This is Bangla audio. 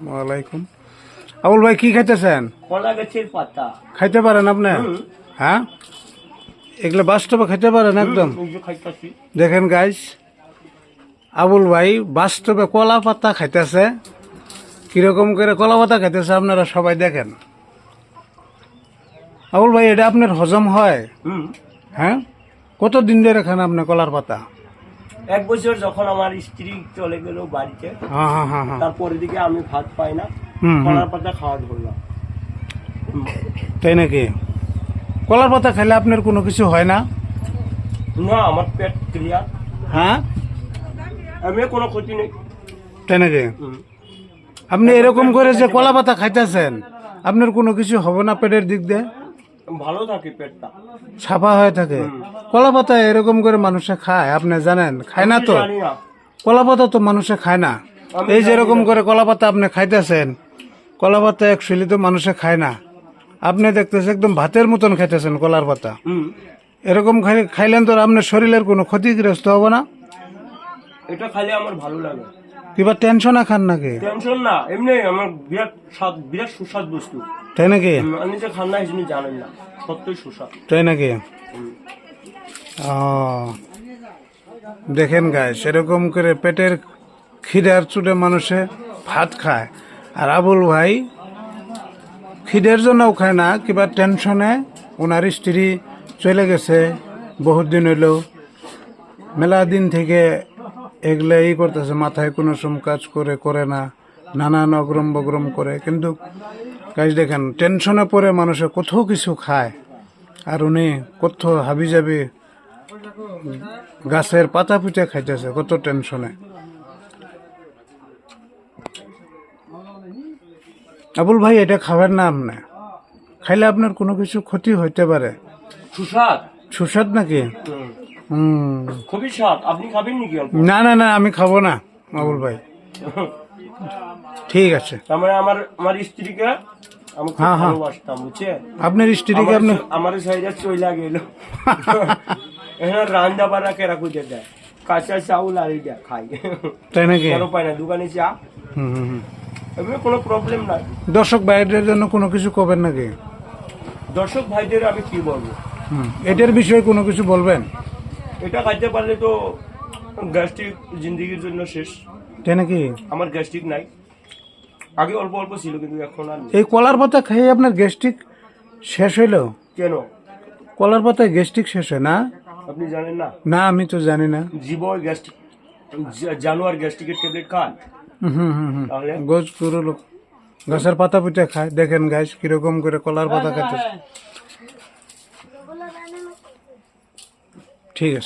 ওয়ালাইকুম আবুল ভাই কি খাইতেছেন? কলা গাছের পাতা। খাইতে পারেন আপনি? হ্যাঁ? এগুলো বাস্তবে খাইতে পারেন একদম। দেখেন গাইস আবুল ভাই বাস্তবে কলা পাতা খাইতেছে। কীরকম করে কলা পাতা খাইতেছে আপনারা সবাই দেখেন। আবুল ভাই এটা আপনার হজম হয়? হ্যাঁ? কত দিন ধরে খান আপনি কলার পাতা? এক বছর যখন আমার স্ত্রী চলে গেল বাড়িতে হ্যাঁ হ্যাঁ হ্যাঁ তারপরে দিকে আমি ভাত পাই না। কলার পাতা খাওয়া ধরলাম। তাই নাকি? কলার পাতা খাইলে আপনার কোনো কিছু হয় না? না আমার পেট ক্লিয়ার হ্যাঁ? আমি কোনো ক্ষতি নেই। তাই নাকি। আপনি এরকম করে যে কলা পাতা খাইতেছেন আপনার কোনো কিছু হবে না পেটের দিক দিয়ে? ভালো থাকে পেটটা। ছাপা হয়ে থাকে। কলা পাতা এরকম করে মানুষে খায় আপনি জানেন খায় না তো? কলা পাতা তো মানুষে খায় না। এই যেরকম করে কলা পাতা আপনি খাইতেছেন কলা পাতা একচুয়ালি তো মানুষে খায় না। আপনি দেখতেছেন একদম ভাতের মতন খাইতেছেন কলার পাতা। এরকম খাই- খাইলেন তো আপনার শরীরের কোনো ক্ষতিগ্রস্ত হবে না? এটা খাইলে আমার ভালো লাগে। কিবা টেনশনে খান নাকি? টেনশন না এমনি আমার বিরাট স্বাদ বিরাট সুস্বাদ বস্তু। তাই নাকি? হুম, আপনি খান না হিসেবে জানেন না। সত্যই সুস্বাদ। তাই নাকি? ও দেখেন গায়ে সেরকম করে পেটের খিদার চুটে মানুষে ভাত খায়। আর আবুল ভাই খিদের জন্যও খায় না কিবা টেনশনে ওনার স্ত্রী চলে গেছে বহুত দিন হইল। মেলা দিন থেকে এগুলো ই করতেছে মাথায় কোনো সম কাজ করে করে না নানান অগ্রম বগ্রম করে। কিন্তু কাজ দেখেন টেনশনে পড়ে মানুষে কোথাও কিছু খায়। আর উনি কত হাবি যাবি গাছের পাতা পুঁতে খাইতেছে কত টেনশনে আবুল ভাই এটা খাবেন না। আপনি খাইলে আপনার কোনো কিছু ক্ষতি হইতে পারে। সুস্বাদ? সুস্বাদ নাকি? হুম। হুম। খুবই স্বাদ। আপনি খাবেন নাকি না না না আমি খাব না আবুল ভাই। ঠিক আছে। তার মানে আমার আমার স্ত্রীকে আমি খুব হ্যাঁ, হ্যাঁ। ভালোবাসতাম বুঝছে আপনার স্ত্রীকে আপনি আমার শরীরে চইলা গেল। এখানে রান্দা বাড়া কেরা খুঁজে দেয়? কাঁচা চাউল আর এটা খাই তাই নাকি? কেন পাই না? দোকানে চা? হুম, হুম, হুম। এমনি কোনো প্রবলেম নাই। দর্শক ভাইদের জন্য কোনো কিছু করবেন নাকি? দর্শক ভাইদের আমি কি বলব? হুম। এটার বিষয়ে কোনো কিছু বলবেন? এটা খাইতে পারলে তো গ্যাস্ট্রিক জিন্দগির জন্য শেষ। তাই নাকি? আমার গ্যাস্ট্রিক নাই। আগে অল্প অল্প ছিল কিন্তু এখন আর নেই। এই কলার পাতা খেয়ে আপনার গ্যাস্ট্রিক শেষ হইল? কেন? কলার পাতায় গ্যাস্ট্রিক শেষ হয় না? আপনি জানেন না? না আমি তো জানি না। জীব গ্যাস্ট্রিক জানুয়ার গ্যাস্ট্রিকের ট্যাবলেট খান হুম, হুম, হুম, হুম। তাহলে? গোজ পুরো লোক। গাছের পাতা পুঁতে খায়। দেখেন গাছ কীরকম করে কলার পাতা খাচ্ছে ঠিক আছে।